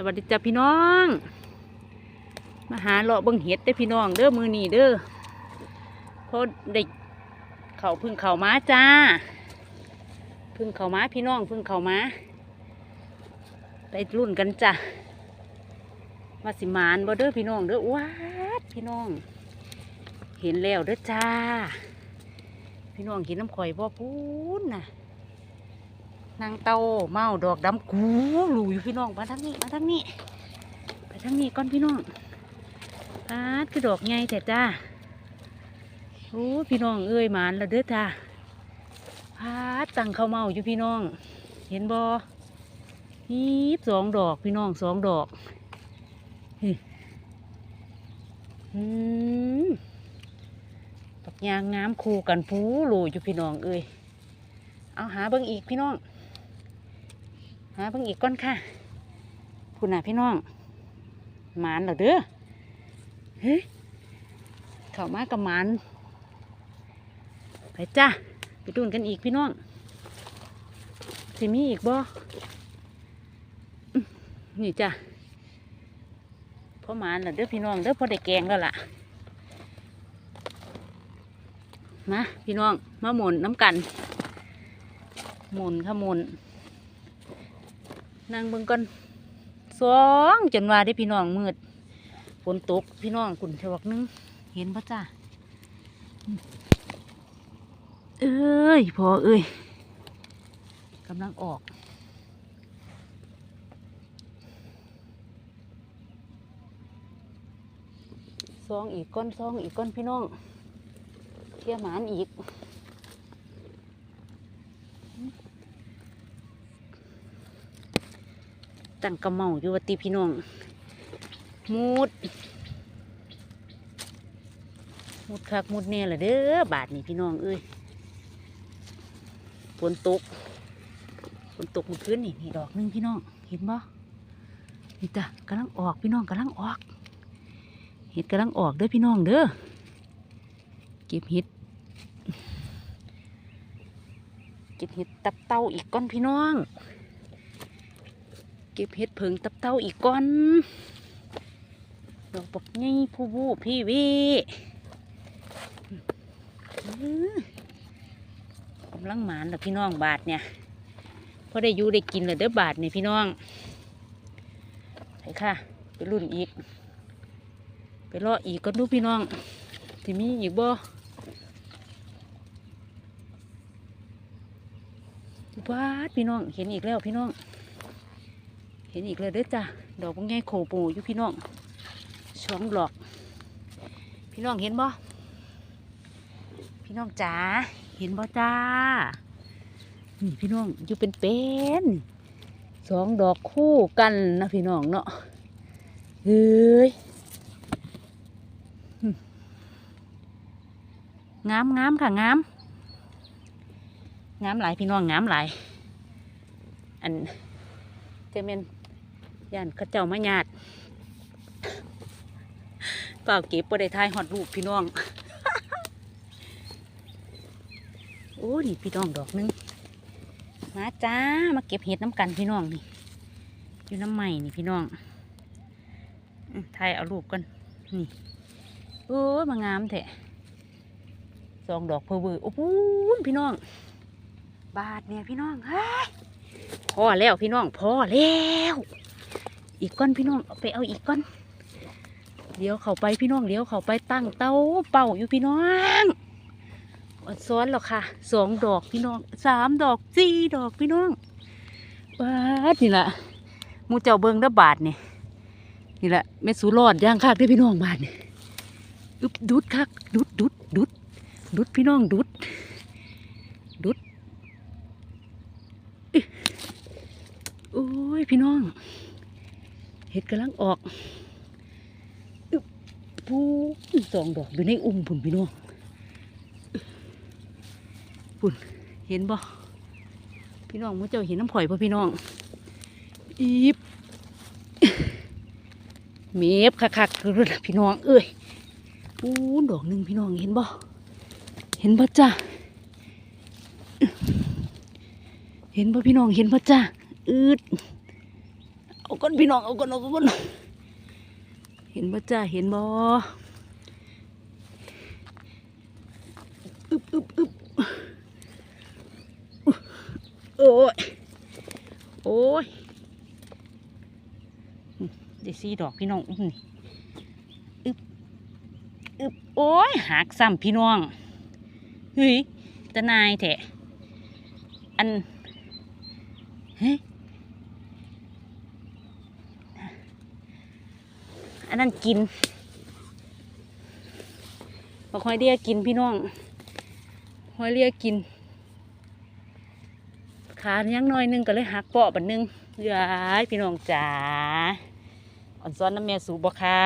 สวัสดีจ้าพี่น้อง มาหาเลาะบิ่งเห็ดเด้พี่น้องเด้อมือนีเด้อเพราะได้เขาพึ่งเขาม้าจ้า พึ่งเขาม้าพี่น้องพึ่งเขาม้าไปรุ่นกันจ้ะว่าสิมานบ่เด้อพี่น้องเด้อว้าดพี่น้อง เห็นแล้วเด้อจ้า พี่น้องกินน้ำข่อยบ่พูนน่ะ นางเต้าเมาดอกดำกูหลูอยู่พี่น้องมาทางนี้มาทางนี้ไปทางนี้ก่อนพี่น้องพาดคือดอกใหญ่แต่จ้าโอ้พี่น้องเอ้ยหมานและเด้อจ้าพาดตั้งข้าวเมาอยู่พี่น้อง เห็นบ่ฮีบสองดอกพี่น้องสองดอกอืมปักยางงามคู่กันปูหลูอยู่พี่น้องเอ้ยเอาหาเบิ่งอีกพี่น้อง หาเบิ่งอีกก้อนค่ะพูดน่ะพี่น้องหมานเหรอเด้อเฮ้ยเข้ามากับหมานไปจ้าไปดูนกันอีกพี่น้องสิมีอีกบ่อื้อนี่จ้ะพอหมานเหรอเด้อพี่น้องเด้อพอได้แกงแล้วล่ะมาพี่น้องมาหมุนน้ำกันหมุนค่ะหมุน นั่งเบิ่งก่อนสองจนว่าได้พี่น้องมืดฝนตกพี่น้องกุ่นฉวักนึง เห็นปะจ้าเอ้ยพอเอ้ยกำลังออกซองอีกก้อนซองอีกก้อนพี่น้องเที่ยหมานอีก ตั้งกระเมาอยู่วัตีพี่น้องมุดมุดคักมุดแน่ละเด้อบาทนี่พี่น้องเอ้ยฝนตกฝนตกมื่อคืนนี่นี่ดอกหนึงพี่น้องเห็นบ่นี่จ้ะกำลังออกพี่น้องกำลังออก เห็ดกำลังออกเด้อพี่น้องเด้อเก็บเห็ดเก็บเห็ดตับเต้าอีกก้อนพี่น้อง ก็บเห็ดเพิงตับเต้าอีกก้อนดอกบักไงผู้บูพี่วีกำลังหมานแล้วพี่น้องบาทเนี่ยพอได้อยู่ได้กินแล้วเด้อบาทนี่พี่น้องไปค่ะไปรุ่นอีก ไปรออีกก็ดูพี่น้องที่มีอีกบ่บาดพี่น้องเห็นอีกแล้วพี่น้อง เห็นอีกเลยเด้อจ้ะดอกบางไงโขปูอยู่พี่น้องช่องดอก พี่น้องเห็นบ่พี่น้องจ๋าเห็นบ่จ้านี่พี่น้องอยู่เป็นเป็นสองดอกคู่กันนะพี่น้องเนาะเฮ้ยงามงามค่ะงามงามหลายพี่น้องงามหลายอันเจะเป็น ย่านเขาเจ้ามาญาติเปล่าเก็บปได้ทายหอดรูปพี่น้อง โอ้นี่พี่น้องดอกหนึง มาจ้า มาเก็บเห็ดน้ำกันพี่น้องนี่ อยู่น้ำใหม่นี่พี่น้องอื้อถ่ายเอารูปกัน นี่ โอ้มางามแท้สองดอกเพอเวอร์โอ้โหพี่น้อง บาทเนี่ยพี่น้องเฮ้ยพอแล้วพี่น้องพอแล้ว อีกก้อนพี่น้องไปเอาอีกก้อนเดี๋ยวเขาไปพี่น้องเดี๋ยวเขาไปตั้งเต้าเป่าอยู่พี่น้องอดซ้อนหรอกค่ะสองดอกพี่น้องสามดอกสี่ดอกพี่น้องบาดนี่แหละมูเจ้าเบิงเด้อบาทนี่นี่แหละเม็ดสูรอดย่างคักได้พี่น้องบาทนี่อึบดุดคักดุดดุดดุดดุดพี่น้องดุดดุดอิโอ้ยพี่น้อง เห็ดกำลังออกอึบปูสองดอกอยู่ในอุ้มพุ่นพี่น้องพุ่นเห็นบ่พี่น้องมื่อเจ้าเห็นน้ำข่อยป่พี่น้อง อีบเมฟคักๆคือพี่น้อง เอ้ยปูดอกหนึ่งพี่น้องเห็นบ่เห็นบ่จ้าเห็นบ่พี่น้องเห็นบ่จ้าอืด เอาก้นพี่น้องเอาก้นเอาก้นเห็นบ่จ้าเห็นบ่อึบอึบอึบโอ้ยโอ้ยเดี๋ยวซีดอกพี่น้องอุ้มนี่อึบอึบโอ้ยหักซ้ำพี่น้องเฮ้ยตะนายแท้อันเฮ้ย อันนั้นกินบอกหอยเรียกินพี่น้องหอยเรียกิน ขายังน้อยหนึงก็เลยหักเปาะบันนึงยายพี่น้องจ๋าอ่อนซ้อนน้ำเมียสูบบ่ค่ะ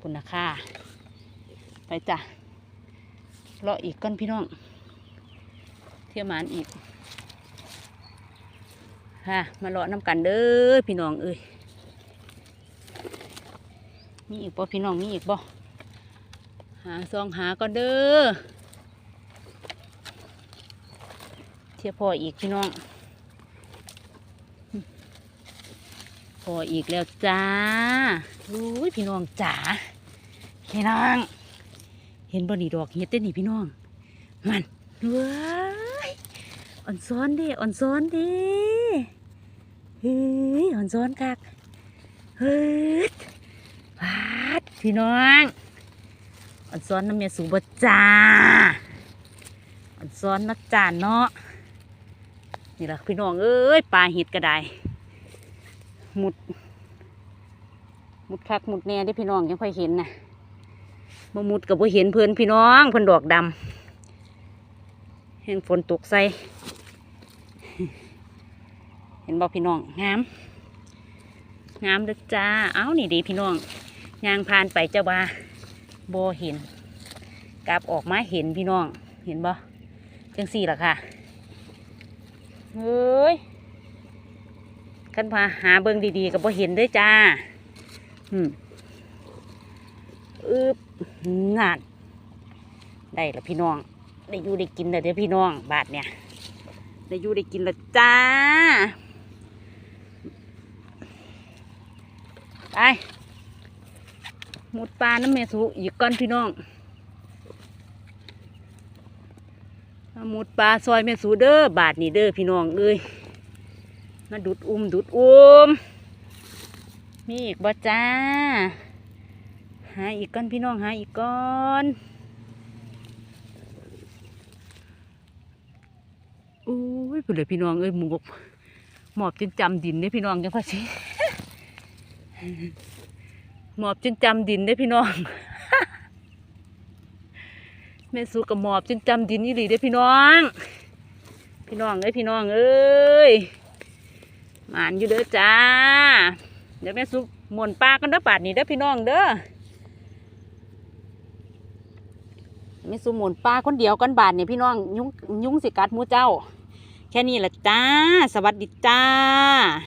คุณนะค่ะไปจ้ะรออีกก้อนพี่น้อง เที่ยวมานอีกค่ะมารอน้ำกันเด้อพี่น้องเอ้ย มีอีกบ่พี่น้องมีอีกบ่หาซองหาก่อนเด้อเทียพออีกพี่น้องพออีกแล้วจ้าอุ้ยพี่น้องจ๋าพี่น้อง เห็นบ่นี่ดอกเห็ดเต้นนี่พี่น้อง มันเว้ยอ่อนซ้อนดิอ่อนซ้อนดิเฮ้ยอ่อนซ้อนคักเฮ้ยพาด พี่น้องอันซ้อนน้ำเมียสูบจ้าอันซ้อนนักจานเนาะนี่แหละพี่น้องเอ้ยปลาเห็ดก็ได้หมุดหมุดคักหมุดแน่ได้พี่น้องยังค่อยเห็นนะมามุดกับว่าเห็นเพื่อนพี่น้องเพื่อนดอกดำแห่งฝนตกใส่เห็นบ่พี่น้องงามงามเด้อจ้า เอ้านี่ดีพี่น้อง ยางพานไปเจ้าบาโบเห็นกลับออกมาเห็นพี่น้อง เห็นบ่จังสี่ล่ะค่ะเฮ้ยขันพาหาเบิ่งดีๆกับโบเห็นเด้วยจ้าอืมอึบงานได้ละพี่น้อง ได้อยู่ได้กินแล้วเด้อพี่น้องบาทเนี่ย ได้อยู่ได้กินล้วจ้า ไป หมดปลาน้ำเมสุอีกก้อนพี่น้องหมดปลาซอยเมสุเด้อบาทนี่เด้อพี่น้องเอ้ยมาดุดอุ้มดุดอุ้มมีอีกบ่จ้า หาอีกก้อนพี่น้องหาอีกก้อนอุ้ยพูดเลยพี่น้องเอ้ยหมูกหมอบจนจำดินได้อพี่น้องจังพอสิ หมอบจนจำดินได้พี่น้อง แม่สู้กับหมอบจนจำดินนี่หลีได้พี่น้อง พี่น้องเอ้ยพี่น้องเอ้ยหมานอยู่เด้อจ้า เดี๋ยวแม่สู้หมุนปลากันเด้อปาดนี้เด้อพี่น้องเด้อแม่สูหมุนปลาคนเดียวกันบาทนี่พี่น้องยุงยุงสิกัดมูเจ้า แค่นี้แหละจ้า สวัสดีจ้า